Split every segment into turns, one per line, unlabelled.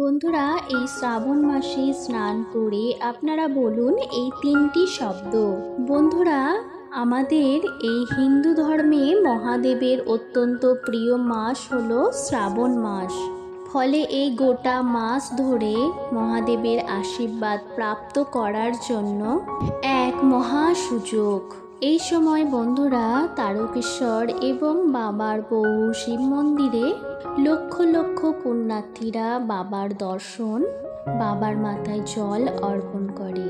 বন্ধুরা, এই শ্রাবণ মাসে স্নান করে আপনারা বলুন এই তিনটি শব্দ। বন্ধুরা, আমাদের এই হিন্দু ধর্মে মহাদেবের অত্যন্ত প্রিয় মাস হলো শ্রাবণ মাস। ফলে এই গোটা মাস ধরে মহাদেবের আশীর্বাদ প্রাপ্ত করার জন্য এক মহা সুযোগ। এই সময় বন্ধুরা, তারকেশ্বর এবং বাবার বহু শিব মন্দিরে লক্ষ লক্ষ পুণ্যার্থীরা বাবার দর্শন, বাবার মাথায় জল অর্পণ করে।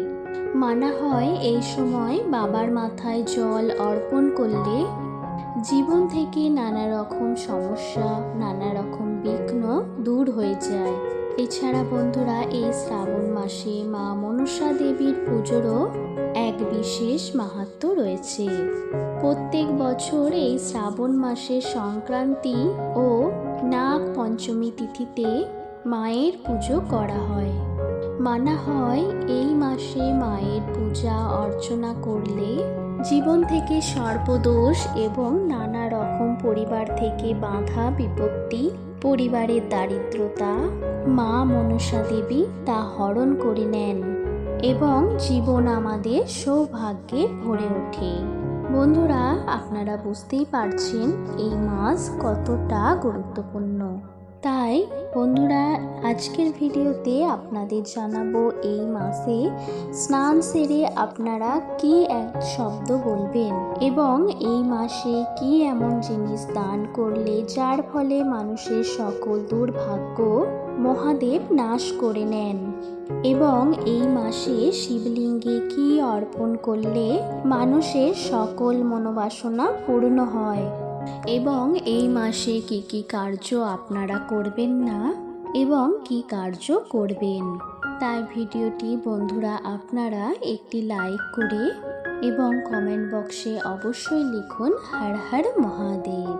মানা হয় এই সময় বাবার মাথায় জল অর্পণ করলে জীবন থেকে নানা রকম সমস্যা, নানা রকম বিঘ্ন দূর হয়ে যায়। এছাড়া বন্ধুরা, এই শ্রাবণ মাসে মা মনসা দেবীর পুজোরও এক বিশেষ মাহাত্ম রয়েছে। প্রত্যেক বছর এই শ্রাবণ মাসের সংক্রান্তি ও নাগ পঞ্চমী তিথিতে মায়ের পুজো করা হয়। মানা হয় এই মাসে মায়ের পূজা অর্চনা করলে জীবন থেকে সর্বদোষ এবং নানা রকম পরিবার থেকে বাধা বিপত্তি পরিবারের দারিদ্রতা মা মনসা দেবী তা হরণ করে নেন এবং জীবন আমাদের সৌভাগ্যে ভরে ওঠে। বন্ধুরা, আপনারা বুঝতেই পারছেন এই মাছ কতটা গুরুত্বপূর্ণ। তাই বন্ধুরা, আজকের ভিডিওতে আপনাদের জানাব এই মাসে স্নান সেরে আপনারা কি এক শব্দ বলবেন এবং এই মাসে কি এমন জিনিস দান করলে যার ফলে মানুষের সকল দুর্ভাগ্য মহাদেব নাশ করে নেন? এবং এই মাসে শিবলিঙ্গে কি অর্পণ করলে মানুষের সকল মনোবাসনা পূর্ণ হয়? এবং এই মাসে কি কি কার্য আপনারা করবেন না এবং কি কার্য করবেন? তাই ভিডিওটি বন্ধুরা আপনারা একটি লাইক করে এবং কমেন্ট বক্সে অবশ্যই লিখুন হর হর মহাদেব।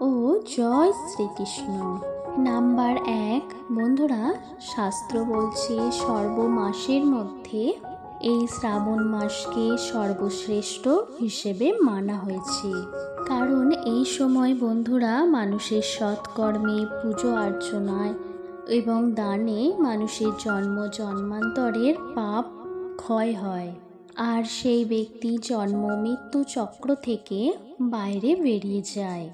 ও জয় শ্রীকৃষ্ণ। নাম্বার এক, বন্ধুরা, শাস্ত্র বলছে সর্বমাসের মধ্যে এই শ্রাবণ মাসকে সর্বশ্রেষ্ঠ হিসেবে মানা হয়েছে। কারণ এই সময় বন্ধুরা মানুষের সৎকর্মে, পুজো অর্চনায় এবং দানে মানুষের জন্ম জন্মান্তরের পাপ ক্ষয় হয়। আর সেই ব্যক্তি জন্ম মৃত্যু চক্র থেকে বাইরে বেরিয়ে যায়।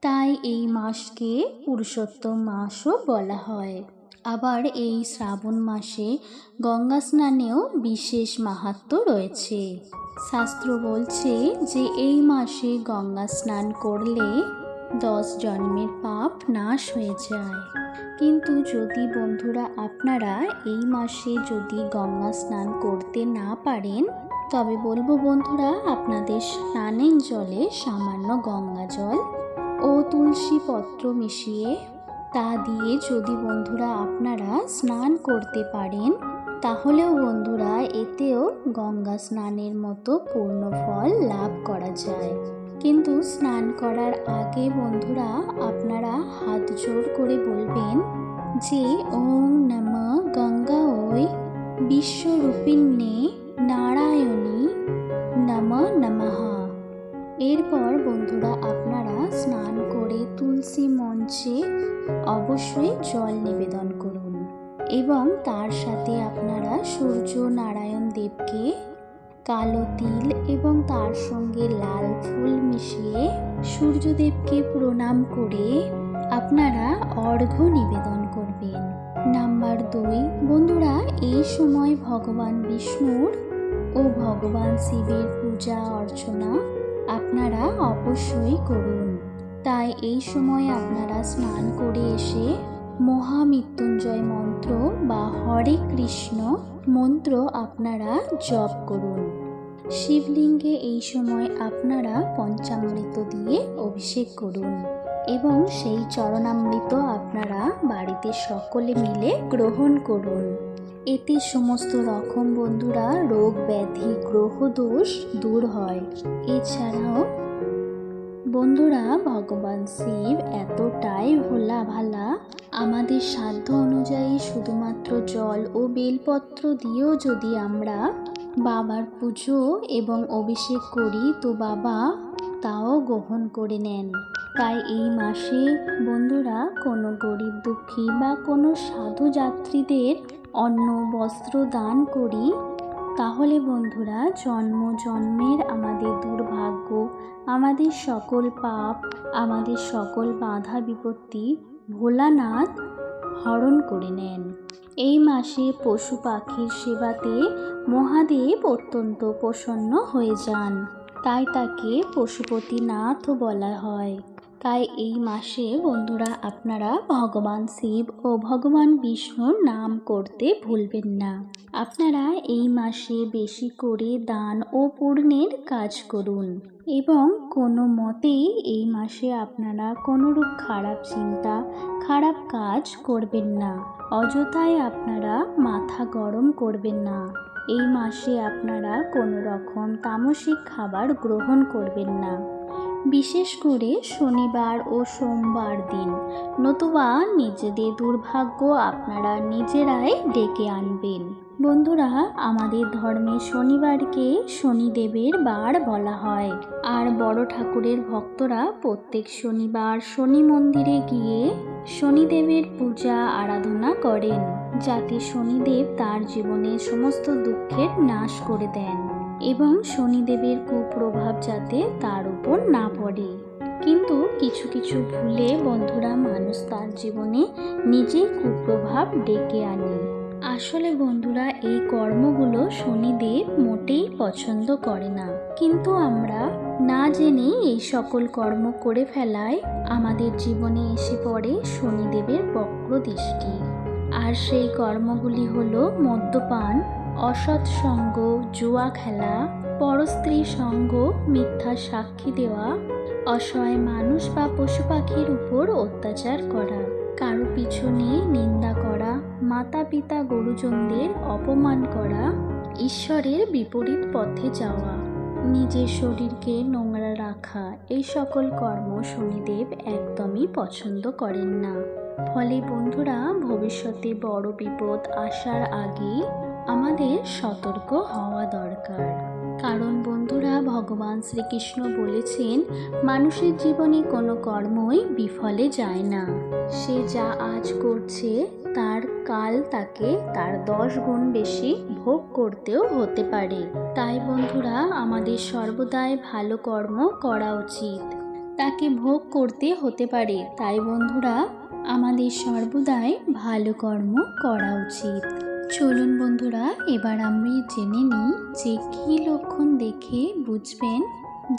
তাই এই মাসকে পুরুষোত্তম মাসও বলা হয়। আবার এই শ্রাবণ মাসে গঙ্গা স্নানেও বিশেষ মাহাত্ম রয়েছে। শাস্ত্র বলছে যে এই মাসে গঙ্গা স্নান করলে দশ জন্মের পাপ নাশ হয়ে যায়। কিন্তু যদি বন্ধুরা আপনারা এই মাসে যদি গঙ্গা স্নান করতে না পারেন, তবে বলব বন্ধুরা আপনাদের স্নানের জলে সামান্য গঙ্গা জল ও তুলসী পত্র মিশিয়ে তা দিয়ে যদি বন্ধুরা আপনারা স্নান করতে পারেন, তাহলেও বন্ধুরা এতেও গঙ্গা স্নানের মতো পূর্ণ ফল লাভ করা যায়। কিন্তু স্নান করার আগে বন্ধুরা আপনারা হাত জোর করে বলবেন যে, ওম নম গঙ্গা ওই বিশ্বরূপিণ্যে নারায়ণী এরপর বন্ধুরা আপনারা স্নান করে তুলসী মঞ্চে অবশ্যই জল নিবেদন করুন এবং তার সাথে আপনারা সূর্য নারায়ণ দেবকে কালো তিল এবং তার সঙ্গে লাল ফুল মিশিয়ে সূর্যদেবকে প্রণাম করে আপনারা অর্ঘ্য নিবেদন করবেন। নাম্বার দুই, বন্ধুরা, এই সময় ভগবান বিষ্ণুর ও ভগবান শিবের পূজা অর্চনা আপনারা অবশ্যই করুন। তাই এই সময় আপনারা স্নান করে এসে মহামৃত্যুঞ্জয় মন্ত্র বা হরে কৃষ্ণ মন্ত্র আপনারা জপ করুন। শিবলিঙ্গে এই সময় আপনারা পঞ্চামৃত দিয়ে অভিষেক করুন এবং সেই চরণামৃত আপনারা বাড়িতে সকলে মিলে গ্রহণ করুন। এতে সমস্ত রকম বন্ধুরা রোগ ব্যাধি, গ্রহ দোষ দূর হয়। এছাড়াও বন্ধুরা, ভগবান শিব এতটাই ভোলা ভালা আমাদের সাধ্য অনুযায়ী শুধুমাত্র জল ও বেলপত্র দিয়েও যদি আমরা বাবার পুজো এবং অভিষেক করি, তো বাবা তাও গ্রহণ করে নেন। তাই এই মাসে বন্ধুরা, কোনো গরিব দুঃখী বা কোনো সাধু যাত্রীদের অন্ন, বস্ত্র দান করি। তাহলে বন্ধুরা, জন্ম, জন্মের আমাদের দুর্ভাগ্য, আমাদের সকল পাপ, আমাদের সকল বাধা বিপত্তি ভোলানাথ হরণ করে নেন। এই মাসে পশু পাখির সেবাতে মহাদেব অত্যন্ত প্রসন্ন হয়ে যান। তাই তাকে পশুপতিনাথও বলা হয়। তাই এই মাসে বন্ধুরা আপনারা ভগবান শিব ও ভগবান বিষ্ণুর নাম করতে ভুলবেন না। আপনারা এই মাসে বেশি করে দান ও পূর্ণের কাজ করুন এবং কোনো মতেই এই মাসে আপনারা কোনোরূপ খারাপ চিন্তা, খারাপ কাজ করবেন না। অযথায় আপনারা মাথা গরম করবেন না। এই মাসে আপনারা কোনো রকম তামসিক খাবার গ্রহণ করবেন না। বিশেষ করে শনিবার ও সোমবার দিন। নতুবা নিজেদের দুর্ভাগ্য আপনারা নিজেরাই ডেকে আনবেন। বন্ধুরা, আমাদের ধর্মে শনিবারকে শনিদেবের বার বলা হয়। আর বড় ঠাকুরের ভক্তরা প্রত্যেক শনিবার শনি মন্দিরে গিয়ে শনিদেবের পূজা আরাধনা করেন, যাতে শনিদেব তার জীবনে সমস্ত দুঃখের নাশ করে দেন। এবং শনিদেবের কুপ্রভাব যাতে তার উপর না পড়ে। কিন্তু কিছু কিছু ভুলে বন্ধুরা মানুষ তার জীবনে নিজেই কুপ্রভাব ডেকে আনে। আসলে বন্ধুরা, এই কর্মগুলো শনিদেব মোটেই পছন্দ করে না। কিন্তু আমরা না জেনে এই সকল কর্ম করে ফেলায় আমাদের জীবনে এসে পড়ে শনিদেবের বক্র দৃষ্টি আর সেই কর্মগুলি হলো মদ্যপান অসৎ সঙ্গ, জুয়া খেলা পরস্ত্রী সঙ্গ, মিথ্যা সাক্ষী দেওয়া, অসহায় মানুষ বা পশু পাখির উপর অত্যাচার করা, কারও পিছনে নিন্দা করা মাতা পিতা গুরুজনদের অপমান করা, ঈশ্বরের বিপরীত পথে যাওয়া, নিজের শরীরকে নোংরা রাখা, এই সকল কর্ম শনিদেব একদমই পছন্দ করেন না। ফলে বন্ধুরা, ভবিষ্যতে বড় বিপদ আসার আগে আমাদের সতর্ক হওয়া দরকার। কারণ বন্ধুরা, ভগবান শ্রীকৃষ্ণ বলেছেন, মানুষের জীবনে কোনো কর্মই বিফলে যায় না। সে যা আজ করছে, তার কাল তাকে তার দশ গুণ বেশি ভোগ করতেও হতে পারে। তাই বন্ধুরা, আমাদের সর্বদাই ভালো কর্ম করা উচিত। তাকে ভোগ করতে হতে পারে। তাই বন্ধুরা, আমাদের সর্বদাই ভালো কর্ম করা উচিত। চলুন বন্ধুরা, এবার আমি জেনে নিই যে কী লক্ষণ দেখে বুঝবেন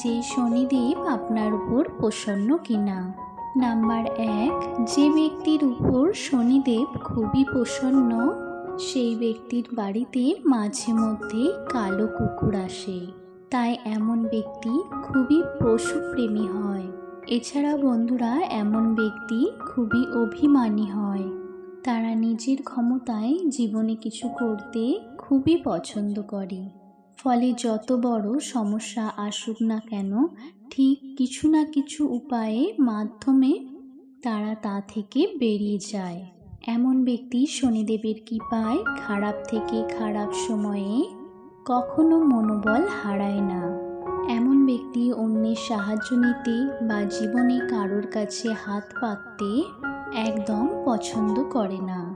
যে শনিদেব আপনার উপর প্রসন্ন কিনা। নাম্বার এক, যে ব্যক্তির উপর শনিদেব খুবই প্রসন্ন, সেই ব্যক্তির বাড়িতে মাঝে মধ্যে কালো কুকুর আসে। তাই এমন ব্যক্তি খুবই পশুপ্রেমী হয়। এছাড়া বন্ধুরা, এমন ব্যক্তি খুবই অভিমানী হয়। তারা নিজের ক্ষমতায় জীবনে কিছু করতে খুবই পছন্দ করে। ফলে যত বড় সমস্যা আসুক না কেন, ঠিক কিছু না কিছু উপায়ে মাধ্যমে তারা তা থেকে বেরিয়ে যায়। এমন ব্যক্তি শনিদেবের কৃপায় খারাপ থেকে খারাপ সময়ে কখনো মনোবল হারায় না। এমন ব্যক্তি অন্যের সাহায্য নিতে বা জীবনে কারোর কাছে হাত পাততে একদম পছন্দ করে না।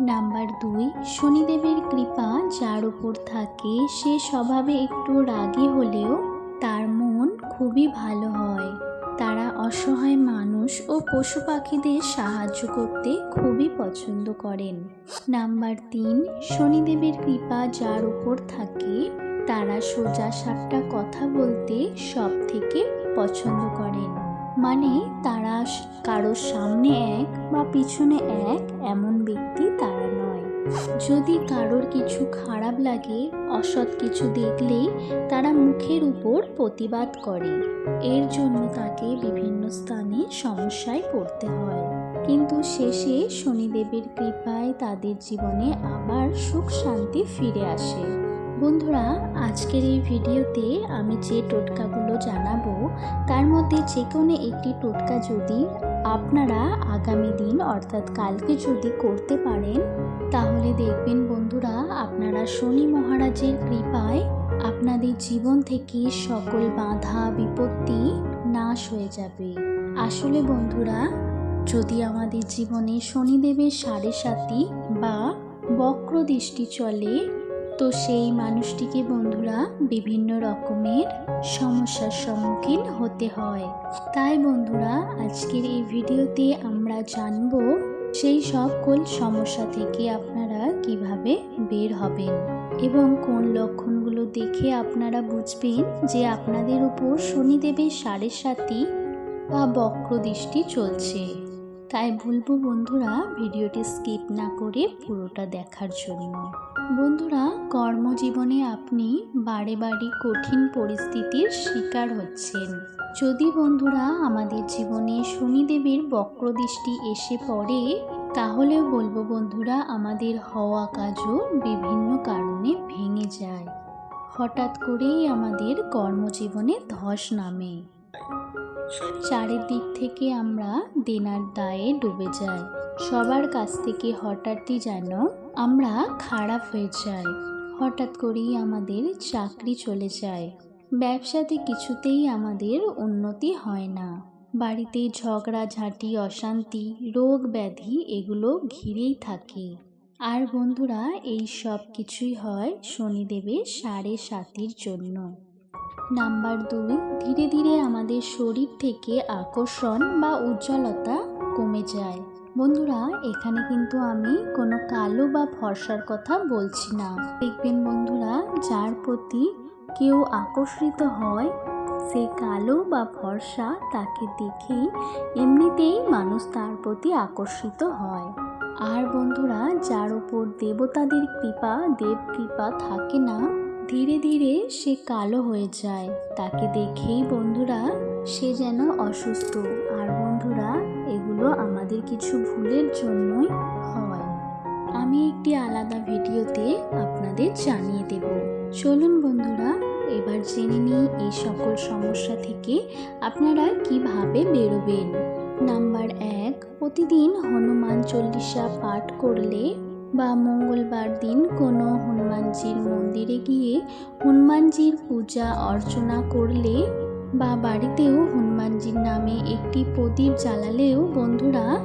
নাম্বার দুই, শনিদেবের কৃপা যার উপর থাকে, সে স্বভাবে একটু রাগী হলেও তার মন খুবই ভালো হয়। তারা অসহায় মানুষ ও পশু পাখিদের সাহায্য করতে খুবই পছন্দ করেন। নাম্বার তিন, শনিদেবের কৃপা যার উপর থাকে, তারা সোজা সাপটা কথা বলতে সব থেকে পছন্দ করেন। মানে তারা কারোর সামনে এক বা পিছনে এক এমন ব্যক্তি তারা নয়। যদি কারোর কিছু খারাপ লাগে, অসৎ কিছু দেখলেই তারা মুখের উপর প্রতিবাদ করে। এর জন্য তাকে বিভিন্ন স্থানে সমস্যায় পড়তে হয়। কিন্তু শেষে শনিদেবের কৃপায় তাদের জীবনে আবার সুখ শান্তি ফিরে আসে। বন্ধুরা, আজকের এই ভিডিওতে আমি যে টোটকাগুলো জানাব তার মধ্যে যে কোনো একটি টোটকা যদি আপনারা আগামী দিন, অর্থাৎ কালকে যদি করতে পারেন, তাহলে দেখবেন বন্ধুরা, আপনারা শনি মহারাজের কৃপায় আপনাদের জীবন থেকে সকল বাধা, বিপত্তি নাশ হয়ে যাবে। আসলে বন্ধুরা, যদি আমাদের জীবনে শনিদেবের সাড়ে সাতি বা বক্র দৃষ্টি চলে তো সেই মানুষটিকে বন্ধুরা বিভিন্ন রকমের সমস্যার সম্মুখীন হতে হয়। তাই বন্ধুরা, আজকের এই ভিডিওতে আমরা জানব সেই সকল সমস্যা থেকে আপনারা কীভাবে বের হবেন এবং কোন লক্ষণগুলো দেখে আপনারা বুঝবেন যে আপনাদের উপর শনিদেবের সাড়ে সাতি বা বক্র দৃষ্টি চলছে। তাই বলব বন্ধুরা, ভিডিওটি স্কিপ না করে পুরোটা দেখার জন্য। বন্ধুরা, কর্মজীবনে আপনি বারে বারে কঠিন পরিস্থিতির শিকার হচ্ছেন। যদি বন্ধুরা আমাদের জীবনে শনিদেবের বক্রদৃষ্টি এসে পড়ে, তাহলেও বলব বন্ধুরা, আমাদের হওয়া কাজও বিভিন্ন কারণে ভেঙে যায়। হঠাৎ করেই আমাদের কর্মজীবনে ধস নামে। চারিদিক থেকে আমরা দেনার দায়ে ডুবে যাই। সবার কাছ থেকে হঠাৎই যেন আমরা খারাপ হয়ে যাই। হঠাৎ করেই আমাদের চাকরি চলে যায়। ব্যবসাতে কিছুতেই আমাদের উন্নতি হয় না। বাড়িতে ঝগড়া, ঝাঁটি, অশান্তি, রোগ ব্যাধি এগুলো ঘিরেই থাকে। আর বন্ধুরা, এই সব কিছুই হয় শনিদেবের সাড়ে সাতির জন্য। নাম্বার দুই, ধীরে ধীরে আমাদের শরীর থেকে আকর্ষণ বা উজ্জ্বলতা কমে যায়। বন্ধুরা, এখানে কিন্তু আমি কোনো কালো বা ফর্সার কথা বলছি না। দেখবেন বন্ধুরা, যার প্রতি কেউ আকর্ষিত হয়, সে কালো বা ফর্সা তাকে দেখেই এমনিতেই মানুষ তার প্রতি আকর্ষিত হয়। আর বন্ধুরা, যার ওপর দেবতাদের কৃপা, দেব কৃপা থাকে না, ধীরে ধীরে সে কালো হয়ে যায়। তাকে দেখেই বন্ধুরা, সে যেন অসুস্থ। আর বন্ধুরা, এগুলো আমাদের কিছু ভুলের জন্যই হয়। আমি একটি আলাদা ভিডিওতে আপনাদের জানিয়ে দেব। চলুন বন্ধুরা, এবার জেনে নিই এই সকল সমস্যা থেকে আপনারা কীভাবে বেরোবেন। নাম্বার এক, প্রতিদিন হনুমান চল্লিশা পাঠ করলে বা মঙ্গলবার দিন কোনো হনুমানজির মন্দিরে গিয়ে হনুমানজির পূজা অর্চনা করলে বা বাড়িতেও হনুমানজির নামে একটি প্রদীপ জ্বালালেও বন্ধুরা,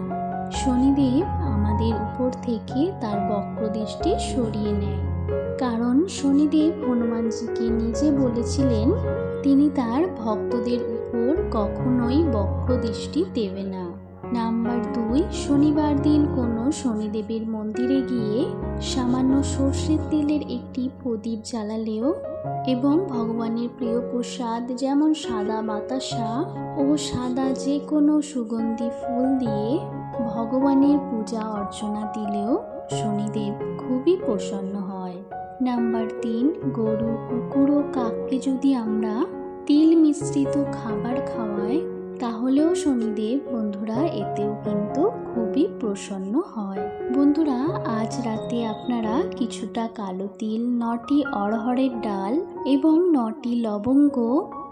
শনিদেব আমাদের উপর থেকে তার বক্রদৃষ্টি সরিয়ে নেয়। কারণ শনিদেব হনুমানজিকে নিজে বলেছিলেন, তিনি তার ভক্তদের উপর কখনোই বক্রদৃষ্টি দেবে না। নাম্বার দুই, শনিবার দিন কোনো শনিদেবের মন্দিরে গিয়ে সামান্য সর্ষের তেলের একটি প্রদীপ জ্বালালেও এবং ভগবানের প্রিয় প্রসাদ যেমন সাদা বাতাসা ও সাদা যে কোনো সুগন্ধি ফুল দিয়ে ভগবানের পূজা অর্চনা দিলেও শনিদেব খুবই প্রসন্ন হয়। নাম্বার তিন, গরু, কুকুর ও কাককে যদি আমরা তিল মিশ্রিত খাবার খাওয়াই তাহলেও শনিদেব বন্ধুরা, এতেও কিন্তু খুবই প্রসন্ন হয়। বন্ধুরা, আজ রাতে আপনারা কিছুটা কালো তিল, নটি অড়হরের ডাল এবং নটি লবঙ্গ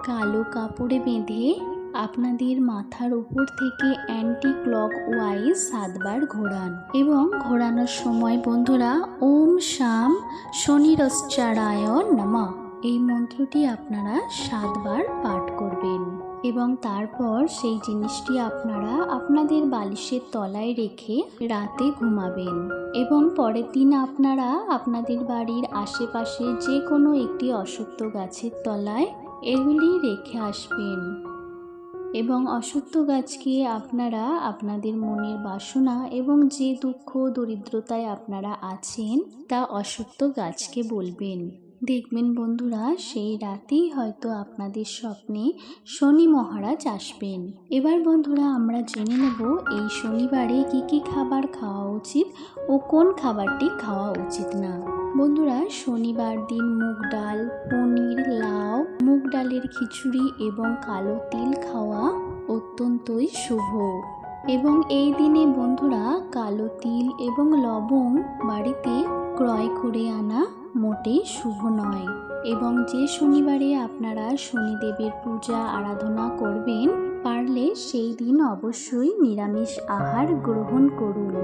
কালো কাপড়ে বেঁধে আপনাদের মাথার উপর থেকে অ্যান্টি ক্লক ওয়াইজ সাতবার ঘোরান এবং ঘোরানোর সময় বন্ধুরা, ওম শাম শনিরশ্চারায় নমঃ। এই মন্ত্রটি আপনারা সাতবার পাঠ করবেন। এবং তারপর সেই জিনিসটি আপনারা আপনাদের বালিশের তলায় রেখে রাতে ঘুমাবেন। এবং পরের দিন আপনারা আপনাদের বাড়ির আশেপাশে যে কোনো একটি অসত্য গাছের তলায় এগুলি রেখে আসবেন। এবং অসত্য গাছকে আপনারা আপনাদের মনের বাসনা এবং যে দুঃখ দরিদ্রতায় আপনারা আছেন তা অসত্য গাছকে বলবেন। দেখবেন বন্ধুরা, সেই রাতেই হয়তো আপনাদের স্বপ্নে শনি মহারাজ আসবেন। এবার বন্ধুরা, আমরা জেনে নেব এই শনিবারে কি কি খাবার খাওয়া উচিত ও কোন খাবারটি খাওয়া উচিত না। বন্ধুরা, শনিবার দিন মুগ ডাল, পনির, লাউ, মুগ ডালের খিচুড়ি এবং কালো তিল খাওয়া অত্যন্তই শুভ। এবং এই দিনে বন্ধুরা, কালো তিল এবং লবণ বাড়িতে ক্রয় করে আনা মোটেই শুভ নয় এবং যে শনিবারে আপনারা শনিদেবের পূজা, আরাধনা করবেন, পারলে সেই দিন অবশ্যই নিরামিষ আহার গ্রহণ করুন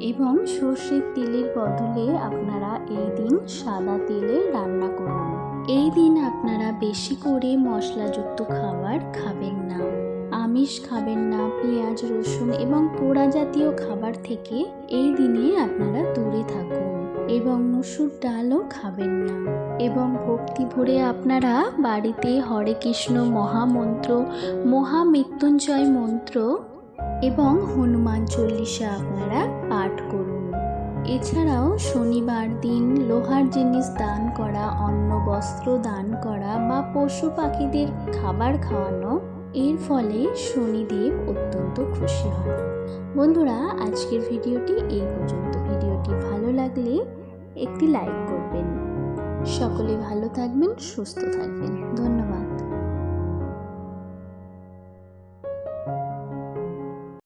এবং সর্ষের তেলের বদলে আপনারা এই দিন সাদা তেলে রান্না করুন। এই দিন আপনারা বেশি করে মশলাযুক্ত খাবার খাবেন না। আমিষ খাবেন না, পেঁয়াজ, রসুন এবং পোড়া জাতীয় খাবার থেকে এই দিনে আপনারা দূরে থাকুন। এবং মুসুর ডালও খাবেন না। এবং ভক্তি ভরে আপনারা বাড়িতে হরে কৃষ্ণ মহামন্ত্র মহামৃত্যুঞ্জয় মন্ত্র এবং হনুমান চল্লিশা আপনারা পাঠ করুন। এছাড়াও শনিবার দিন লোহার জিনিস দান করা, অন্ন বস্ত্র দান করা বা পশু পাখিদের খাবার খাওয়ানো, এর ফলে শনিদেব অত্যন্ত খুশি হন। বন্ধুরা, আজকের ভিডিওটি এই পর্যন্ত। ভিডিওটি ভালো লাগলে একটি লাইক করবেন। সকলে ভালো থাকবেন সুস্থ থাকবেন। ধন্যবাদ।